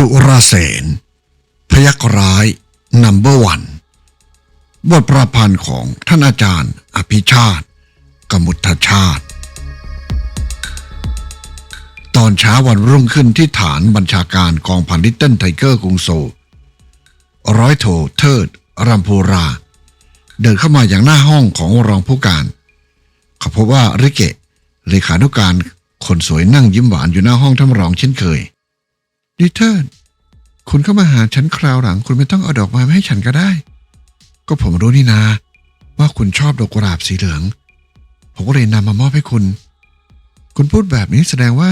สุรเสน พยักร้ายนัมเบอร์วันบทประพันธ์ของท่านอาจารย์ อภิชาติ กมุทชาติ ตอนเช้าวันรุ่งขึ้นที่ฐานบัญชาการกองพันลิตเติ้ลไทเกอร์กรุงโซลร้อยโทเทิดรัมพูรา เดินเข้ามาอย่างหน้าห้องของรองผู้การเขาพบว่าริเกะเลขานุการคนสวยนั่งยิ้มหวานอยู่หน้าห้องท่านรองเช่นเคย ดิเทิร์นคุณเข้ามาหาฉันคราวหลัง คุณไม่ต้องเอาดอกไม้มาให้ฉันก็ได้ ก็ผมรู้นี่นา ว่าคุณชอบดอกกุหลาบสีเหลือง ผมก็เลยนำมามอบให้คุณ คุณพูดแบบนี้แสดงว่า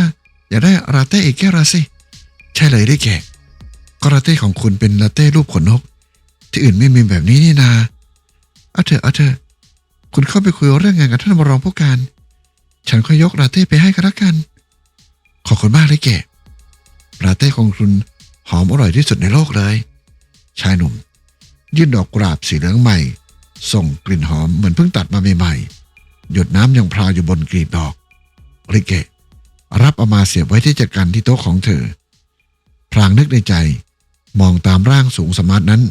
อยากได้ลาเต้อีกแก้วละสิ ใช่เลยได้แก่ก็ลาเต้ของคุณเป็นลาเต้รูปขนนก ที่อื่นไม่มีแบบนี้นี่นาเอาเถอะเอาเถอะคุณเข้าไปคุยเรื่องงานกับท่านรองผู้การ ฉันก็ยกลาเต้ไปให้ก็แล้วกัน ขอบคุณมากเลยแก่ ลาเต้ของคุณหอมอร่อยที่สุดในโลกเลย ชายหนุ่ม ยื่นดอกกุหลาบสีเหลืองใหม่ ส่งกลิ่นหอมเหมือนเพิ่งตัดมาใหม่ๆ หยดน้ำยังพราวอยู่บนกลีบดอกริเกะรับเอามาเสียบไว้ที่จักรันที่โต๊ะของเธอ พลางนึกในใจ มองตามร่างสูงสมาร์ทนั้น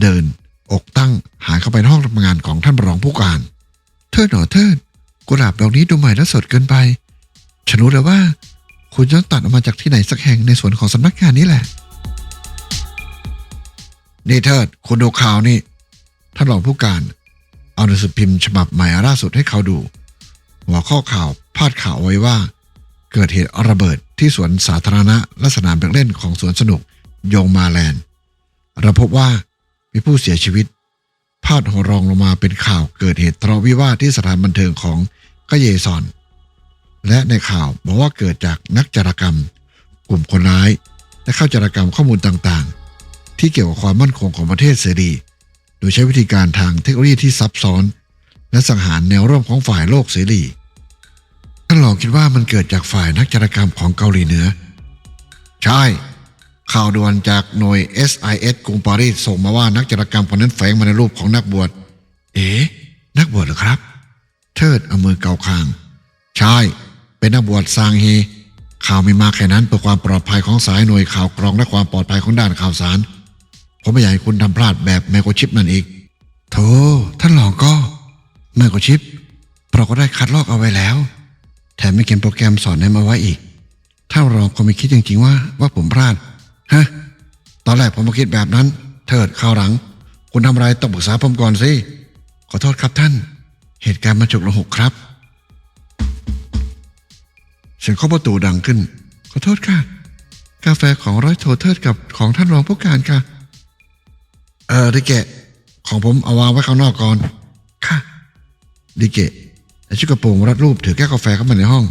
เดินอกตั้งหายเข้าไปในห้องทำงานของท่านรองผู้การเทิดหนอเทิดกุหลาบดอกนี้ดูใหม่และสดเกินไป ฉันรู้แล้วว่า คุณจะต้องตัดออกมาจากที่ไหนสักแห่งในส่วนของสำนักงานนี้แหละ นี่เทิดคุณดูข่าวนี่ ท่านรองผู้การ เอาหนังสือพิมพ์ฉบับใหม่ล่าสุดให้เขาดู หัวข้อข่าวพาดข่าวไว้ว่า เกิดเหตุระเบิดที่สวนสาธารณะและสนามเด็กเล่นของสวนสนุกยงมาแลนด์เราพบว่ามีผู้เสียชีวิตพาดหัวรองลงมาเป็นข่าวเกิดเหตุทะเลาะวิวาทที่สถานบันเทิงของกะเยซอน และในข่าวบอกว่าเกิดจากนักจารกรรม กลุ่มคนร้าย และเข้าจารกรรมข้อมูลต่างๆ ที่เกี่ยวกับความมั่นคงของประเทศเสรี โดยใช้วิธีการทางเทคโนโลยีที่ซับซ้อน และสังหารแนวร่วมของฝ่ายโลกเสรีท่านลองคิดว่ามันเกิดจากฝ่ายนักจารกรรมของเกาหลีเหนือ ใช่ ข่าวด่วนจากหน่วย SIS กรุงปารีสส่งมาว่านักจารกรรมคนนั้นแฝงมาในรูปของนักบวช เอ๋นักบวชเหรอครับ เทิดเอามือเกาคาง ใช่ เป็นนักบวชซางฮีข่าวมีมาแค่นั้นเพื่อความปลอดภัยของสายหน่วยข่าวกรองและความปลอดภัยของด้านข่าวสาร ผมไม่อยากให้คุณทำพลาดแบบไมโครชิปนั่นอีกโธ่ท่านหลองก็ไมโครชิปเราก็ได้คัดลอกเอาไว้แล้ว แถมไม่เขียนโปรแกรมสอนให้มาไว้อีก ถ้าเราก็ไม่คิดจริงๆว่าว่าผมพลาดฮะตอนแรกผมก็คิดแบบนั้น เถิดข่าวหลัง คุณทำอะไรต้องปรึกษาผมก่อนสิขอโทษครับท่าน เหตุการณ์มันฉุกละหกครับ เสียงเคาะประตูดังขึ้น ขอโทษค่ะ กาแฟของร้อยโทเทิดกับของท่านรองผู้การค่ะ เออดิเกะ ของผมเอาวางไว้ข้างนอกก่อน ค่ะดิเกะแต่ชุดกระโปรงรัดรูปถือแก้วกาแฟเข้ามาในห้อง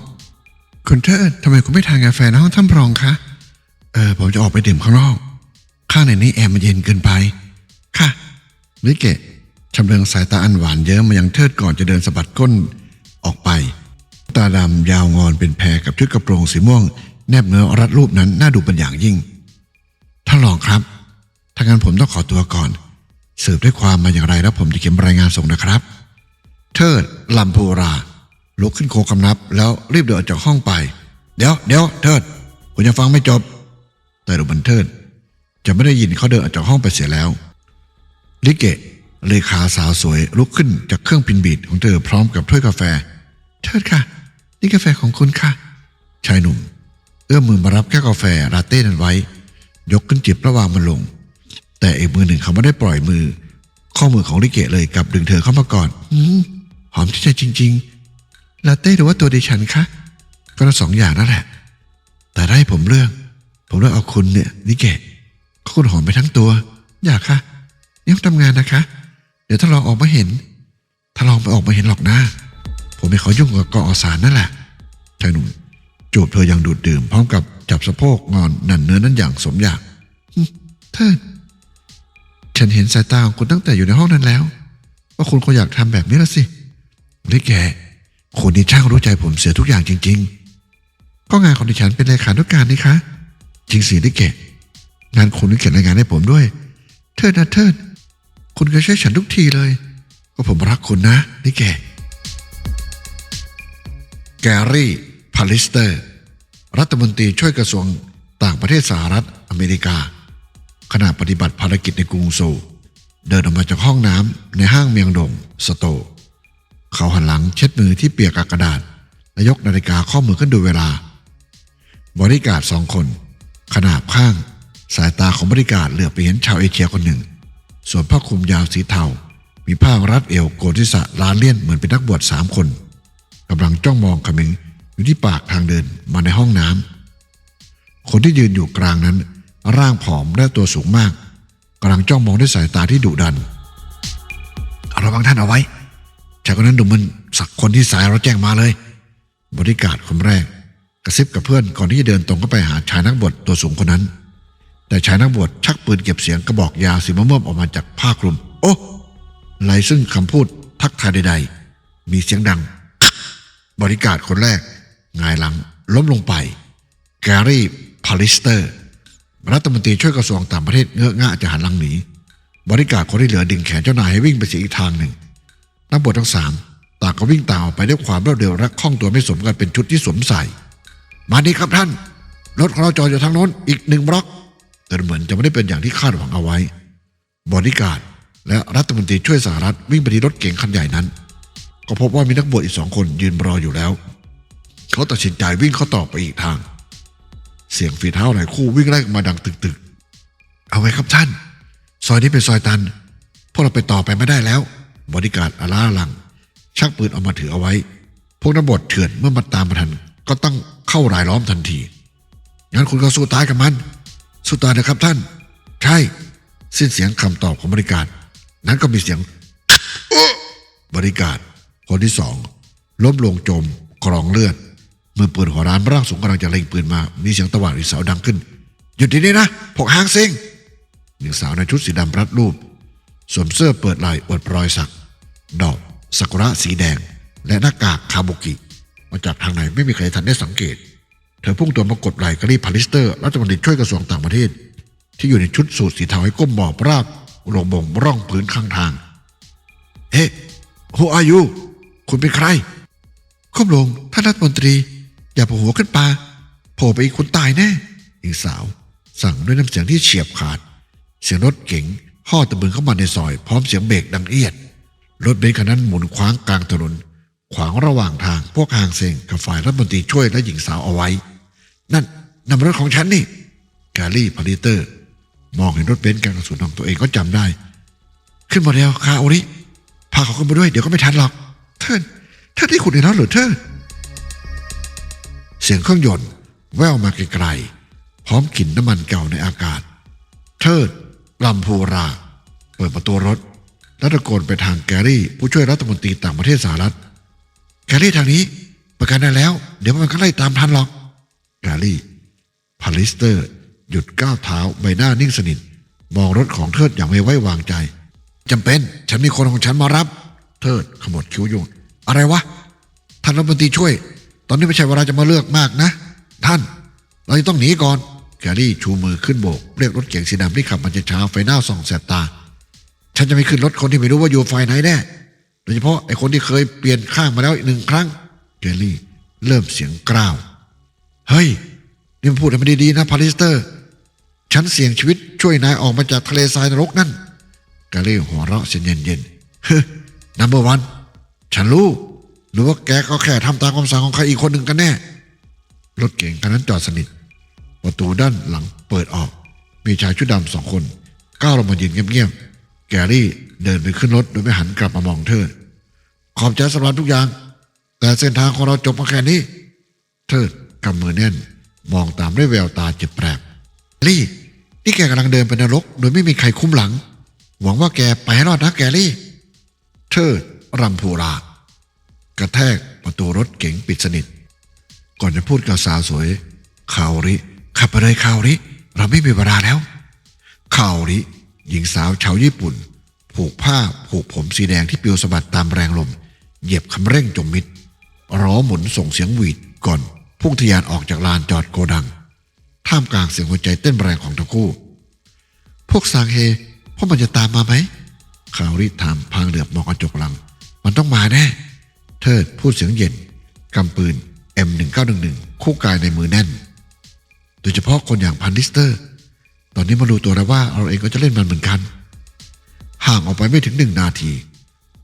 คุณเทิดทำไมคุณไม่ทานกาแฟในห้องท่านรองคะเออผมจะออกไปดื่มข้างนอก ข้างในนี้แอร์มันเย็นเกินไป ค่ะดิเกะชำเลืองสายตาอันหวานเยิ้มมายังเทิดก่อนจะเดินสะบัดก้นออกไป ตาดำยาวงอนเป็นแพรกับชุดกระโปรงสีม่วง แนบเนื้อรัดรูปนั้นน่าดูเป็นอย่างยิ่งท่านรองครับถ้างั้นผมต้องขอตัวก่อน สืบด้วยความมาอย่างไรแล้วผมจะเขียนรายงานส่งนะครับ เทิดลำพูราลุกขึ้นโคคำนับ แล้วรีบเดินออกจากห้องไป เดี๋ยวเดี๋ยวเทิดผมยังฟังไม่จบ แต่ดูบันเทิด จะไม่ได้ยินเขาเดินออกจากห้องไปเสียแล้วลิเกะเลขาสาวสวยลุกขึ้นจากเครื่องพินบีดของเธอพร้อมกับถ้วยกาแฟ เทิดค่ะ นี่กาแฟของคุณค่ะ ชายหนุ่ม เอื้อมมือมารับแก้วกาแฟลาเต้นั้นไว้ ยกขึ้นจิบระหว่างมันลง แต่อีกมือหนึ่งเขาไม่ได้ปล่อยมือ ข้อมือของลิเกะเลยกลับดึงเธอเข้ามาก่อนอืมหอมที่ใจจริง ๆ ลาเต้หรือว่าตัวดิฉันคะก็ทั้งสองอย่างนั่นแหละ แต่ได้ผมเลือกผมเลือกเอาคุณเนี่ยลิเกะก็คุณหอมไปทั้งตัว อยากค่ะยังทำงานนะคะ เดี๋ยวถ้าลองออกมาเห็น ถ้าลองไปออกมาเห็นหรอกนะ ผมไม่ขอยุ่งกับกออสารนั่นแหละชายหนุ่มจูบเธออย่างดูดดื่ม พร้อมกับจับสะโพกงอนนันเนื้อนั้นอย่างสมอยากเทิดฉันเห็นสายตาของคุณตั้งแต่อยู่ในห้องนั้นแล้ว ว่าคุณคงอยากทำแบบนี้ละสิลิแกคุณนี่ช่างรู้ใจผมเสียทุกอย่างจริง ๆ ก็งานของดิฉันเป็นเลขานุการนี่คะ จริงสิลิแกงานคุณนี่เขียนรายงานให้ผมด้วย เทิดนะเทิด คุณก็ช่วยฉันทุกทีเลย ก็ผมรักคุณนะลิแก แกรี่พาลิสเตอร์ รัฐมนตรีช่วยกระทรวงต่างประเทศสหรัฐอเมริกา ขณะปฏิบัติภารกิจในกรุงโซลเดินออกมาจากห้องน้ำในห้างเมียงดงสโต เขาหันหลังเช็ดมือที่เปียกกระดาษและยกนาฬิกาข้อมือขึ้นดูเวลา บริการสองคน ขนาบข้าง สายตาของบริการเหลือไปเห็นชาวเอเชียคนหนึ่งส่วนผ้าคลุมยาวสีเทา มีผ้ารัดเอวโกนทิศะลาเลี่ยนเหมือนเป็นนักบวชสามคน กำลังจ้องมองเขมิงอยู่ที่ปากทางเดินมาในห้องน้ำคนที่ยืนอยู่กลางนั้น ร่างผอมและตัวสูงมากกำลังจ้องมองด้วยสายตาที่ดุดันระวังท่านเอาไว้ชายคนนั้นดูมันสักคนที่สายเราแจ้งมาเลย บริการคนแรก กระซิบกับเพื่อนก่อนที่จะเดินตรงเข้าไปหาชายนักบวชตัวสูงคนนั้น แต่ชายนักบวชชักปืนเก็บเสียงกระบอกยาวสีม่วงออกมาจากผ้าคลุม โอ้ไหลซึ่งคำพูดทักทายใด ๆ มีเสียงดัง บริการคนแรกงายหลังล้มลงไป แกรี่พาลิสเตอร์ รัฐมนตรีช่วยกระทรวงต่างประเทศเงื้อง่าจะหันหลังหนี บริการคนที่เหลือดึงแขนเจ้านายให้วิ่งไปเสียอีกทางหนึ่ง นักบวชทั้งสามต่างก็วิ่งตามออกไปด้วยความรวดเร็วและคล่องตัวไม่สมกันเป็นชุดที่สวมใส่ มาดีครับท่าน รถของเราจอดอยู่ทางโน้นอีกหนึ่งบล็อก แต่เหมือนจะไม่ได้เป็นอย่างที่คาดหวังเอาไว้ บริการและรัฐมนตรีช่วยสหรัฐวิ่งไปที่รถเก๋งคันใหญ่นั้น ก็พบว่ามีนักบวชอีกสองคนยืนรออยู่แล้ว เขาตัดสินใจวิ่งเข้าต่อไปอีกทาง เสียงฝีเท้าหลายคู่วิ่งไล่มาดังตึกๆ เอาไว้ครับท่าน ซอยนี้เป็นซอยตัน พวกเราไปต่อไปไม่ได้แล้ว บริการอาล่าลัง ชักปืนออกมาถือเอาไว้ พวกนักบวชเถื่อนเมื่อมาตามมาทัน ก็ต้องเข้ารายล้อมทันทีงั้นคุณก็สู้ตายกับมัน สู้ตายนะครับท่าน ใช่สิ้นเสียงคำตอบของบริการ นั้นก็มีเสียงบริการ คนที่สองล้มลงจมกรองเลือดเมื่อปืนหัวร้านร่างสูงกำลังจะเล็งปืนมา มีเสียงตะหวาดอีกเสาวดังขึ้น หยุดทีนี้นะพวกหางเซ็งหญิงสาวในชุดสีดำรัดรูปสวมเสื้อเปิดไหล่อวดรอยสัก ดอกซากุระสีแดง และหน้ากากคาบุกิ มาจากทางไหนไม่มีใครทันได้สังเกต เธอพุ่งตัวมากดไหล่กรีพาลิสเตอร์รัฐมนตรีช่วยกระทรวงต่างประเทศ ที่อยู่ในชุดสูทสีเทาให้ก้มหมอบราบลงบงร่องพื้นข้างทาง เฮ้ who are you คุณเป็นใครก้มลงท่านรัฐมนตรี อย่าโผล่หัวขึ้นปาโผล่ไปอีกคนตายแน่หญิงสาว สั่งด้วยน้ำเสียงที่เฉียบขาด เสียงรถเก๋งห่อตะบึงเข้ามาในซอย พร้อมเสียงเบรกดังเอียด รถเบนซ์คันนั้นหมุนคว้างกลางถนน ขวางระหว่างทางพวกหางเซงกับฝ่ายรัฐมนตรีช่วยและหญิงสาวเอาไว้ นั่นนำรถของฉันนี่แกลี่พาริเตอร์ มองเห็นรถเบนซ์การกระสุนของตัวเองก็จำได้ ขึ้นมาแล้วคาโอริพาเขาขึ้นมาด้วยเดี๋ยวก็ไม่ทันหรอก เทินเทินที่ขุดในนั้นเหรือเทินเสียงเครื่องยนต์แว่วมาไกลๆ พร้อมกลิ่นน้ำมันเก่าในอากาศ เทิดลำพูรา เปิดประตูรถ แล้วตะโกนไปทางแกรี่ผู้ช่วยรัฐมนตรีต่างประเทศสหรัฐ แกรี่ทางนี้ ประกันได้แล้ว เดี๋ยวมันก็ไล่ตามทันหรอก แกรี่พาลิสเตอร์ หยุดก้าวเท้าใบหน้านิ่งสนิท มองรถของเทิดอย่างไม่ไว้วางใจจำเป็น ฉันมีคนของฉันมารับ เทิดขมวดคิ้วยุ่อะไรวะ ท่านรัฐมนตรีช่วย ตอนนี้ไม่ใช่เวลาจะมาเลือกมากนะ ท่าน เราจะต้องหนีก่อนแกรี่ชูมือขึ้นโบก เรียกรถเก๋งสีดำที่ขับมาช้าไฟหน้าส่องแสบตา ฉันจะไม่ขึ้นรถคนที่ไม่รู้ว่าอยู่ฝ่ายไหนแน่ โดยเฉพาะไอ้คนที่เคยเปลี่ยนข้างมาแล้วอีกหนึ่งครั้งแกรี่เริ่มเสียงกล้าว เฮ้ย นี่มันพูดให้มันดีๆนะพาริสเตอร์ ฉันเสี่ยงชีวิตช่วยนายออกมาจากทะเลทรายนรกนั่นกาเล่หัวเราะเสียงเย็นๆ นัมเบอร์วันฉันรู้ หรือว่าแกก็แค่ทำตามคำสั่งของใครอีกคนหนึ่งกันแน่ รถเก๋งคันนั้นจอดสนิท ประตูด้านหลังเปิดออก มีชายชุดดำสองคนก้าวลงมายืนเงียบๆ แกรี่เดินไปขึ้นรถโดยไม่หันกลับมามองเธอ ขอบใจสำหรับทุกอย่าง แต่เส้นทางของเราจบมาแค่นี้เทิดกำมือแน่น มองตามด้วยแววตาเจ็บแปลบลี่นี่แกกำลังเดินไปนรก โดยไม่มีใครคุ้มหลัง หวังว่าแกไปให้รอดนะแกลี่ เทิดรำพูรากระแทกประตูรถเก๋งปิดสนิท ก่อนจะพูดกับสาวสวยคาวริ ขับไปเลยคาวริ เราไม่มีเวลาแล้วคาวริ หญิงสาวชาวญี่ปุ่น ผูกผ้าผูกผมสีแดงที่ปลิวสะบัดตามแรงลม เหยียบคันเร่งจมมิดล้อหมุนส่งเสียงหวีดก่อนพุ่งทะยานออกจากลานจอดโกดัง ท่ามกลางเสียงหัวใจเต้นแรงของทั้งคู่ พวกสางเฮพวกมันจะตามมาไหม คาวริถามพางเหลือบมองกระจกหลัง มันต้องมาแน่เทิดพูดเสียงเย็นกำปืน M1911 คู่กายในมือแน่น โดยเฉพาะคนอย่างพันลิสเตอร์ ตอนนี้มาดูตัวแล้วว่าเราเองก็จะเล่นมันเหมือนกัน ห่างออกไปไม่ถึงหนึ่งนาที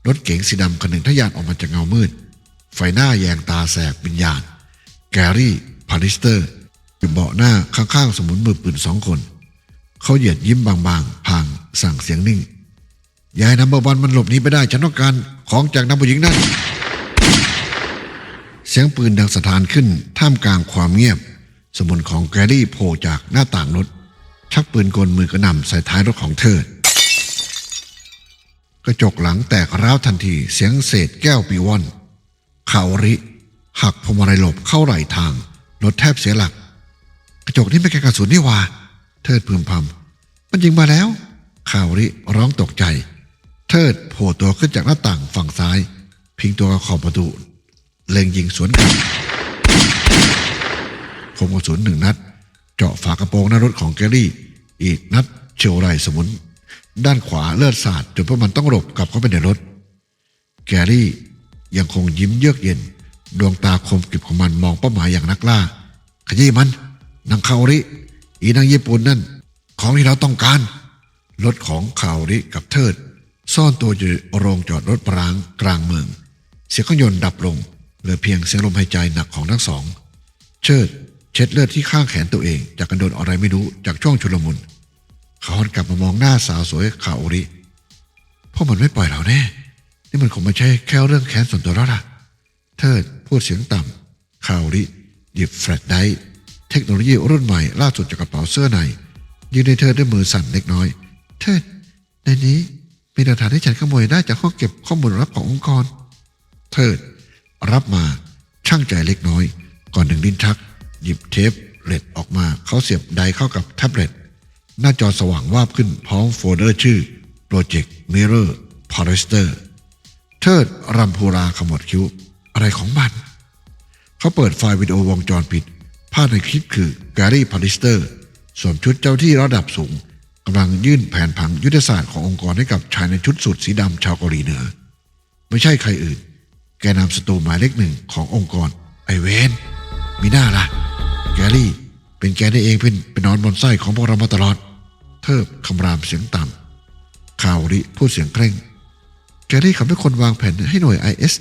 รถเก๋งสีดำคันหนึ่งทะยานออกมาจากเงามืด ไฟหน้าแยงตาแสบวิญญาณ แกรี่พาริสเตอร์ อยู่เบาะหน้าข้างๆสมุนมือปืนสองคน เขาเหยียดยิ้มบางๆพางสั่งเสียงนิ่ง ยายนัมเบอร์วันมันหลบหนีไปได้ฉันต้องการของจากนักผู้หญิงนั่น เสียงปืนดังสะท้านขึ้น ท่ามกลางความเงียบ สมุนของแกรี่โผล่จากหน้าต่างรถ ชักปืนกลมือกระหน่ำใส่ท้ายรถของเธอกระจกหลังแตกร้าวทันทีเสียงเศษแก้วปีวอนข่าวริ หักพวงมาลัยหลบเข้าไหลทางรถแทบเสียหลัก กระจกนี่ไม่แค่กระสุนนี่ว่า เทิดพึมพำมันยิงมาแล้วข่าวริร้องตกใจ เทิดโผล่ตัวขึ้นจากหน้าต่างฝั่งซ้าย พิงตัวกับขอบประตู เล็งยิงสวนกลับคมกระสุนหนึ่งนัด เจาะฝากระโปรงหน้ารถของแกรี่ อีกนัดเฉียวไหล่สมุน ด้านขวาเลือดสาดจนพวกมันต้องหลบกลับเข้าไปในรถ แกรี่ยังคงยิ้มเยือกเย็น ดวงตาคมกริบของมันมองเป้าหมายอย่างนักล่า ขยี้มันนางคาโอริ อีนางญี่ปุ่นนั่น ของที่เราต้องการ รถของคาโอริกับเทิด ซ่อนตัวอยู่โรงจอดรถปรางกลางเมือง เสียงเครื่องยนต์ดับลงเหลือเพียงเสียงลมหายใจหนักของทั้งสอง เชิดเช็ดเลือดที่ข้างแขนตัวเอง จากการโดนอะไรไม่รู้จากช่วงชุลมุนเขาหันกลับมามองหน้าสาวสวยคาโอริพราะมันไม่ปล่อยเราแน่ นี่มันคงไม่ใช่แค่เรื่องแค้นส่วนตัวแล้วล่ะ เทิดพูดเสียงต่ำคาโอริหยิบแฟลชไดรฟ์เทคโนโลยีรุ่นใหม่ล่าสุดจากกระเป๋าเสื้อในยืนในเทิดด้วยมือสั่นเล็กน้อยเทิดในนี้ มีหลักฐานที่ฉันขโมยได้จากห้องเก็บข้อมูลลับขององค์กร เทิด รับมาช่างใจเล็กน้อย ก่อนหนึ่งลิ้นชัก หยิบเทปเล็ดออกมาเขาเสียบไดเข้ากับแท็บเล็ต หน้าจอสว่างวาบขึ้นพร้อมโฟลเดอร์ชื่อ Project Mirror p a r i s t e r เทิดรำพูราขมวดคิ้ว อะไรของมันเขาเปิดไฟล์วิดีโอวงจรปิด ภาพในคลิปคือแกรี่พาริสเตอร์สวมชุดเจ้าที่ระดับสูง กำลังยื่นแผนผังยุทธศาสตร์ขององค์กรให้กับชายในชุดสูทสีดำชาวเกาหลีเหนือ ไม่ใช่ใครอื่น แกนำศัตรูหมายเลขหนึ่งขององค์กร ไอเวนมีหน้าละแกรี่ เป็นแกได้เองเป็นเป็นนอนบนไส้ของพวกเรามาตลอด เทิบคำรามเสียงต่ำข่าวริพูดเสียงเคร่ง แกรี่ขาเป็นคนวางแผนให้หน่วย IS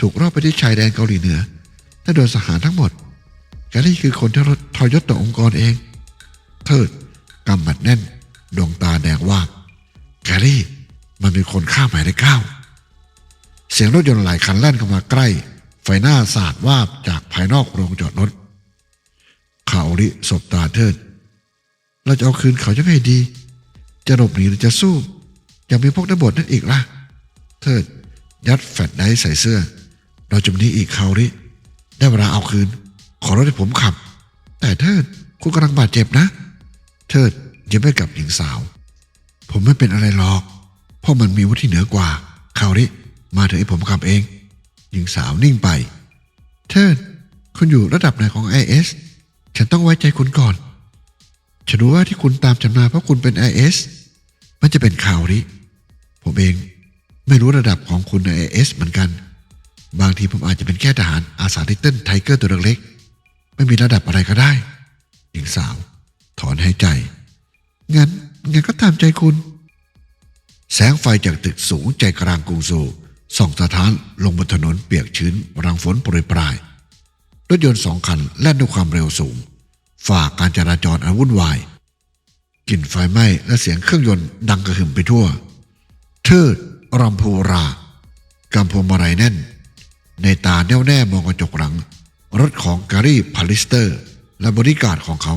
ถูกรอบไปที่ชายแดนเกาหลีเหนือและโดนสหารทั้งหมด แกรี่คือคนที่ทอยศต่อองค์กรเอง เทิดกำหมัดแน่น ดวงตาแดงว่าแกรี่ มันเป็นคนฆ่าหมายเลขเก้าเสียงรถยนต์หลายคันแล่นเข้ามาใกล้ ไฟหน้าสาดวาบจากภายนอกโรงจอดรถข่าวริสบตาเทิด เราจะเอาคืนเขายังไงดี จะหลบหนีหรือจะสู้ยังมีพวกนักบทนั่นอีกล่ะ เทิด ยัดแฟลชไดรฟ์ใส่เสื้อ เราจะหนีอีกข่าวริ ได้เวลาเอาคืน ขอรถให้ผมขับ แต่เทิดคุณกำลังบาดเจ็บนะ เทิด ยังไม่กับหญิงสาว ผมไม่เป็นอะไรหรอก เพราะมันมีวุฒิเหนือกว่าข่าวริมาเถอะให้ผมขับเอง หญิงสาวนิ่งไป เทิดคุณอยู่ระดับไหนของ IS ฉันต้องไว้ใจคุณก่อน ฉันรู้ว่าที่คุณตามฉันมาเพราะคุณเป็น IS มันจะเป็นข่าวริผมเองไม่รู้ระดับของคุณใน IS เหมือนกัน บางทีผมอาจจะเป็นแค่ทหารอาสาทิเติ้ลไทเกอร์ตัวเล็กๆไม่มีระดับอะไรก็ได้ หญิงสาว ถอนหายใจ งั้นงั้นก็ตามใจคุณ แสงไฟจากตึกสูงใจกลางกรุงโซลส่องสะท้านลงบนถนนเปียกชื้นรังฝนโปรยปลาย รถยนต์สองคันแล่นด้วยความเร็วสูง ฝ่าการจราจรอันวุ่นวายกลิ่นไฟไหม้และเสียงเครื่องยนต์ดังกระหึ่มไปทั่ว เทิดรำพูรากำพวงมาลัยแน่น ในตาแน่วแน่มองกระจกหลัง รถของการีพาลิสเตอร์ และบริการของเขา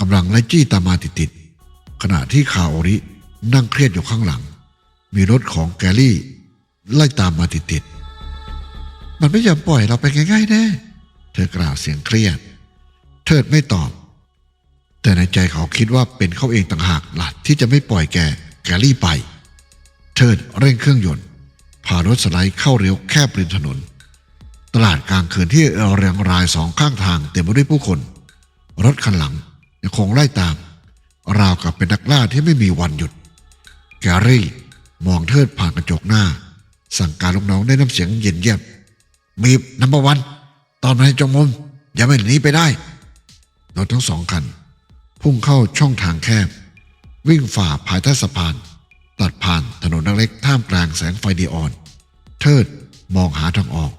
กำลังไล่จี้ตามมาติดๆ ขณะที่คาโอรินั่งเครียดอยู่ข้างหลัง มีรถของแกรี่ ไล่ตามมาติดๆ มันไม่ยอมปล่อยเราไปง่ายๆแน่ เธอกล่าวเสียงเครียด เทิดไม่ตอบ แต่ในใจเขาคิดว่าเป็นเขาเองต่างหากหลัดที่จะไม่ปล่อยแกแกรี่ไป เทิดเร่งเครื่องยนต์พารถสไลด์เข้าเร็วแคบริมถนน ตลาดกลางคืนที่เรียงรายสองข้างทางเต็มไปด้วยผู้คน รถคันหลังยังคงไล่ตาม ราวกับเป็นนักล่าที่ไม่มีวันหยุด แกรี่มองเทิดผ่านกระจกหน้า สั่งการลูกน้องด้วยน้ำเสียงเย็นเยียบบีบนัมเบอร์วัน ตอนนี้จงมุม อย่าไม่หนีไปได้รถทั้งสองคัน พุ่งเข้าช่องทางแคบ วิ่งฝ่าภายใต้สะพาน ตัดผ่านถนนเล็กท่ามกลางแสงไฟดีออน เทิดมองหาทางออก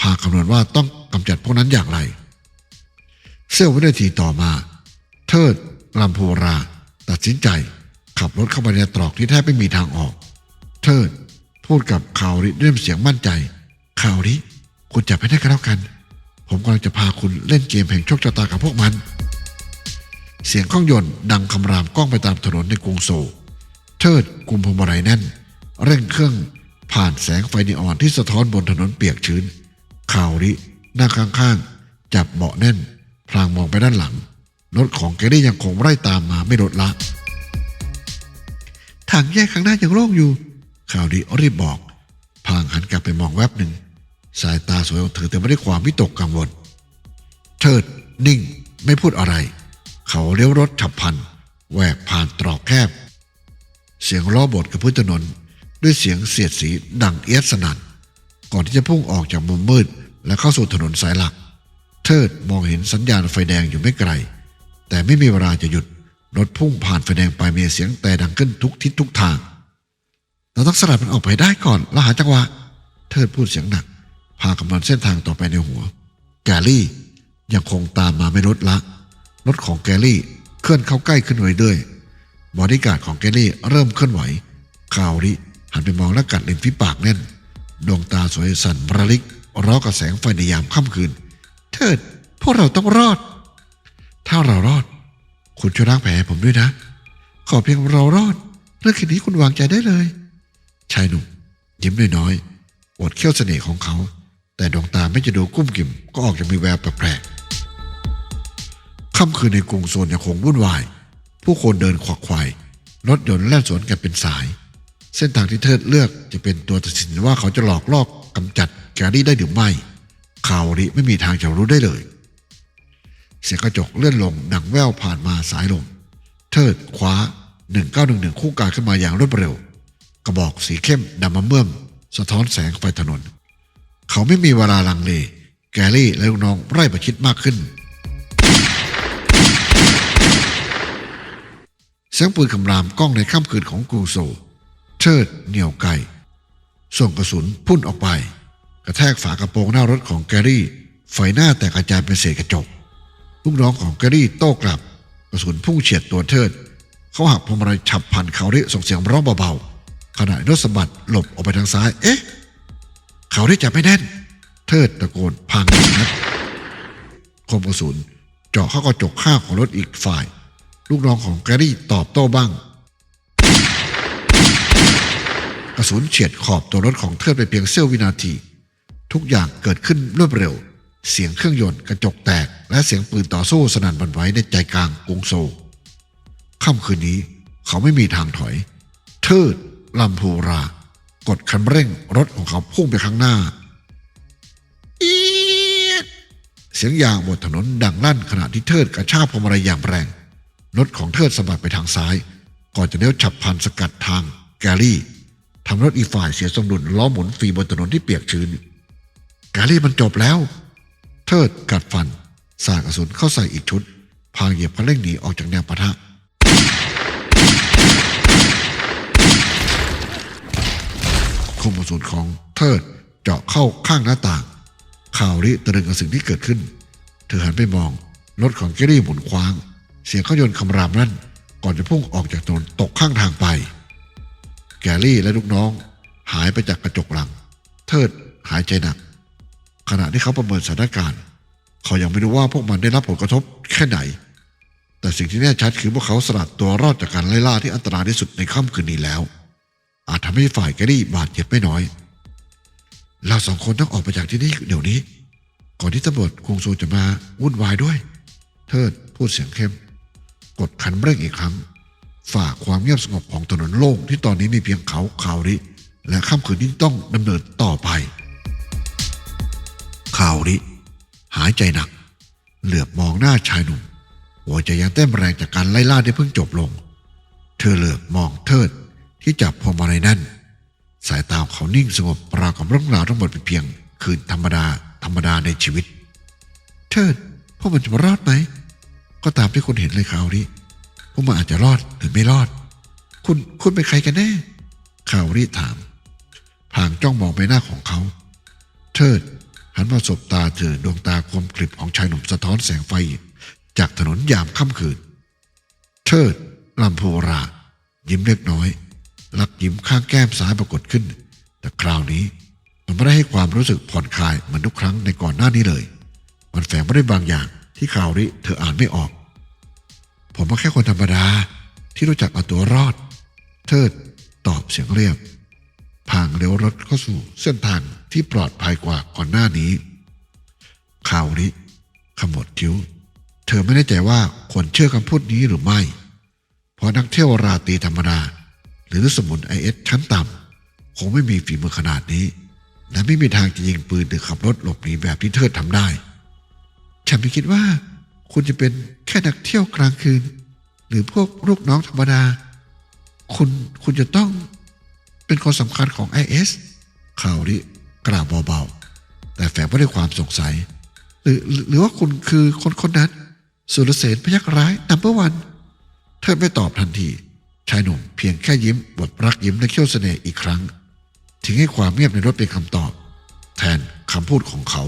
พาคำนวณว่าต้องกำจัดพวกนั้นอย่างไรเสี้ยววินาทีต่อมา เทิด ลำพูราตัดสินใจ ขับรถเข้าไปในตรอกที่แทบไม่มีทางออก เทิดพูดกับข่าวริด้วยน้ำเสียงมั่นใจข่าวริคุณจับให้ได้กันแล้วกัน ผมกำลังจะพาคุณเล่นเกมแห่งโชคชะตากับพวกมัน เสียงข้องยนต์ดังคำรามก้องไปตามถนนในกรุงโซลเทิดกุมพวงมาลัยแน่น เร่งเครื่องผ่านแสงไฟนีออนที่สะท้อนบนถนนเปียกชื้นข่าวรินั่งข้างๆ จับเบาะแน่น พลางมองไปด้านหลัง รถของแกรี่ยังคงไล่ตามมาไม่ลดละ ทางแยกข้างหน้ายังโล่งอยู่ ข่าวดีรีบบอก พางหันกลับไปมองแวบหนึ่ง สายตาสวยของเธอเต็มไปด้วยความวิตกกังวล เทิดนิ่งไม่พูดอะไร เขาเลี้ยวรถฉับพลันแหวกผ่านตรอกแคบ เสียงล้อบดกับพื้นถนน ด้วยเสียงเสียดสีดังเอียดสนั่นก่อนที่จะพุ่งออกจากมุมมืด และเข้าสู่ถนนสายหลัก เทิดมองเห็นสัญญาณไฟแดงอยู่ไม่ไกล แต่ไม่มีเวลาจะหยุด รถพุ่งผ่านไฟแดงไปมีเสียงแต่ดังขึ้นทุกทิศทุกทาง เราต้องสลัดมันออกไปได้ก่อนแล้วหาจังหวะ เทิดพูดเสียงหนัก พากำลังเส้นทางต่อไปในหัว แกลี่ยังคงตามมาไม่ลดละ รถของแกลี่เคลื่อนเข้าใกล้ขึ้นเรื่อยๆบอดี้การ์ดของแกลี่เริ่มเคลื่อนไหวข่าวริหันไปมองและกัดริมฝีปากแน่น ดวงตาสวยสันประลิกร้อกับแสงไฟในยามค่ำคืน เทิด พวกเราต้องรอด ถ้าเรารอด คุณช่วยล้างแผลให้ผมด้วยนะ ขอเพียงเรารอด เรื่องแค่นี้คุณวางใจได้เลย ชายหนุ่มยิ้มน้อยๆอดเขี้ยวเสน่ห์ของเขา แต่ดวงตาไม่จะดูกุ้มกิ่ม ก็ออกจะมีแววแปลกๆค่ำคืนในกรุงโซนยังคงวุ่นวาย ผู้คนเดินขวักไขว่รถยนต์แล่นสวนกันเป็นสาย เส้นทางที่เทิดเลือกจะเป็นตัวตัดสินว่าเขาจะหลอกลอกกำจัดแกรี่ได้หรือไม่ข่าวริไม่มีทางจะรู้ได้เลย เสียงกระจกเลื่อนลงดังแว่วผ่านมาสายลม เทิดคว้า 1911 คู่กายขึ้นมาอย่างรวดเร็ว กระบอกสีเข้มดำมะเมื่อม สะท้อนแสงไฟถนน เขาไม่มีเวลาลังเล แกรี่และลูกน้องไล่ประชิดมากขึ้น เสียงปืนคำรามก้องในค่ำคืนของกรุงโซเชิดเหนี่ยวไกส่งกระสุนพุ่นออกไป กระแทกฝากระโปรงหน้ารถของแกรี่ ไฟหน้าแตกกระจายเป็นเศษกระจก ลูกน้องของแกรี่โต้กลับ กระสุนพุ่งเฉียดตัวเทิด เขาหักพวงมาลัยฉับพันเขาได้ส่งเสียงร้องเบาๆขณะรถสะบัดหลบออกไปทางซ้าย เอ๊ะ เขาได้จับไม่แน่น เทิดตะโกนพังหนึ่งนัดคมกระสุนเจาะเข้ากระจกข้างของรถอีกฝ่าย ลูกน้องของแกรี่ตอบโต้บ้าง กระสุนเฉียดขอบตัวรถของเทิดไปเพียงเสี้ยววินาที ทุกอย่างเกิดขึ้นรวดเร็ว เสียงเครื่องยนต์กระจกแตก และเสียงปืนต่อสู้สนั่นบันไหวในใจกลางกรุงโซลค่ำคืนนี้เขาไม่มีทางถอย เทิดลำพูรา กดคันเร่งรถของเขาพุ่งไปข้างหน้าอีดเสียงยางบนถนนดังลั่นขณะที่เทิดกระชากพวงมาลัยอย่างแรง รถของเทิดสะบัดไปทางซ้าย ก่อนจะเลี้ยวฉับพลันสกัดทางแกรี่ทำรถอีฝ่ายเสียสมดุลล้อหมุนฟรีบนถนนที่เปียกชื้น แกรี่มันจบแล้ว เทิดกัดฟันสาดกระสุนเข้าใส่อีกชุด พางเหยียบคันเร่งหนีออกจากแนวปะทะคมกระสุนของเทิดเจาะเข้าข้างหน้าต่าง ข่าวริตะลึงกับสิ่งที่เกิดขึ้น เธอหันไปมองรถของแกรี่หมุนคว้าง เสียงเครื่องยนต์คำรามนั่น ก่อนจะพุ่งออกจากถนนตกข้างทางไป แกรี่และลูกน้อง หายไปจากกระจกหลัง เทิดหายใจหนัก ขณะที่เขาประเมินสถานการณ์ เขายังไม่รู้ว่าพวกมันได้รับผลกระทบแค่ไหน แต่สิ่งที่แน่ชัดคือพวกเขาสลัดตัวรอดจากการไล่ล่าที่อันตรายที่สุดในค่ำคืนนี้แล้ว อาจทำให้ฝ่ายแกรี่บาดเจ็บไม่น้อย เราสองคนต้องออกไปจากที่นี่เดี๋ยวนี้ ก่อนที่ตำรวจกรุงโซลจะมาวุ่นวายด้วย เทิดพูดเสียงเข้ม กดคันเร่งอีกครั้ง ฝ่าความเงียบสงบของถนนโล่งที่ตอนนี้มีเพียงเขาข่าวริและค่ำคืนที่ต้องดำเนินต่อไป ข่าวริหายใจหนัก เหลือบมองหน้าชายหนุ่ม หัวใจยังเต้นแรงจากการไล่ล่าที่เพิ่งจบลง เธอเหลือบมองเทิดที่จับพวงมาลัยนั่น สายตาเขานิ่งสงบราวกับเรื่องราวทั้งหมดเป็นเพียง คืนธรรมดาธรรมดาในชีวิต เทิดพวกมันจะมารอดไหม ก็ตามที่คุณเห็นเลยข่าวนี้พวกมันอาจจะรอดหรือไม่รอด คุณคุณเป็นใครกันแน่ข่าวรีถามพางจ้องมองไปหน้าของเขา เทิด หันมาสบตาเจอดวงตาคมกริบของชายหนุ่มสะท้อนแสงไฟ จากถนนยามค่ำคืนเทิดลำโพรา ยิ้มเล็กน้อย ลักยิ้มข้างแก้มซ้ายปรากฏขึ้น แต่คราวนี้มันไม่ได้ให้ความรู้สึกผ่อนคลายเหมือนทุกครั้งในก่อนหน้านี้เลย มันแฝงไม่ได้บางอย่างที่ข่าวนี้เธออ่านไม่ออก ผมก็แค่คนธรรมดาที่รู้จักเอาตัวรอด เทิดตอบเสียงเรียบพางเลี้ยวรถเข้าสู่เส้นทาง ที่ปลอดภัยกว่าก่อนหน้านี้ข่าวนี้ขมวดคิ้ว เธอไม่แน่ใจว่าควรเชื่อคำพูดนี้หรือไม่ เพราะนักเที่ยวราตรีธรรมดาหรือสมุนไอเอสชั้นต่ำคงไม่มีฝีมือขนาดนี้ และไม่มีทางจะยิงปืนหรือขับรถหลบหนีแบบที่เทิดทำได้ ฉันไม่คิดว่า คุณจะเป็นแค่นักเที่ยวกลางคืน หรือพวกลูกน้องธรรมดา คุณคุณจะต้องเป็นคนสำคัญของ IS ข่าวนี้ กล่าวเบาๆ แต่แฝงไว้ด้วยความสงสัย หรือหรือว่าคุณคือคนคนนั้น สุรเสนพยักร้ายนัมเบอร์วันเธอไม่ตอบทันที ชายหนุ่มเพียงแค่ยิ้มบทรักยิ้มและเขี้ยวเสน่ห์อีกครั้งทิ้งให้ความเงียบในรถเป็นคำตอบ แทนคำพูดของเขา